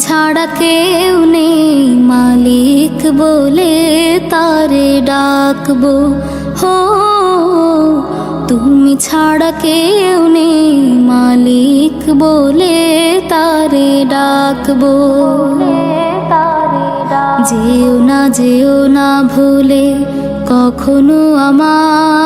ছাড়া কেউ নেই। মালিক বলে তারে ডাকবো। হো, তুমি ছাড়া কেউ নেই। মালিক বলে তারে ডাকবো। যেও না যেও না ভুলে কখনো আমায়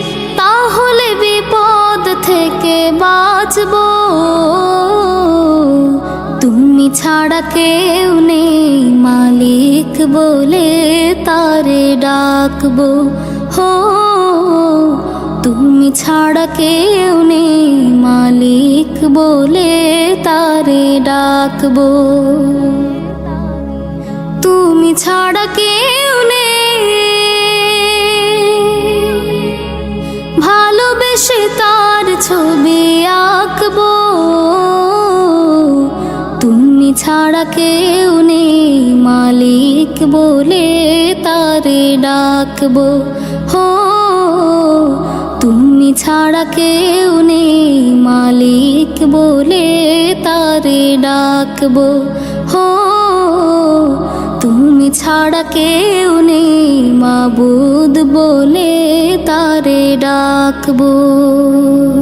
থেকে বাঁচব। তুমি ছাড়া কেউ নেই, মালিক বলে তারে ডাকবো। হো, তুমি ছাড়া কেউ নেই, মালিক বলে তারে ডাকবো। তুমি ছাড়া কেউ ভালোবেসে তার ছবি আঁকবো। তুমি ছাড়া কেউ নেই, মালিক বলে তারে ডাকবো। হো, তুমি ছাড়া কেউ নেই, মালিক বলে তারে ডাকবো। হো, তুমি ছাড়া কেউ নেই, মাবুদ ডাকবো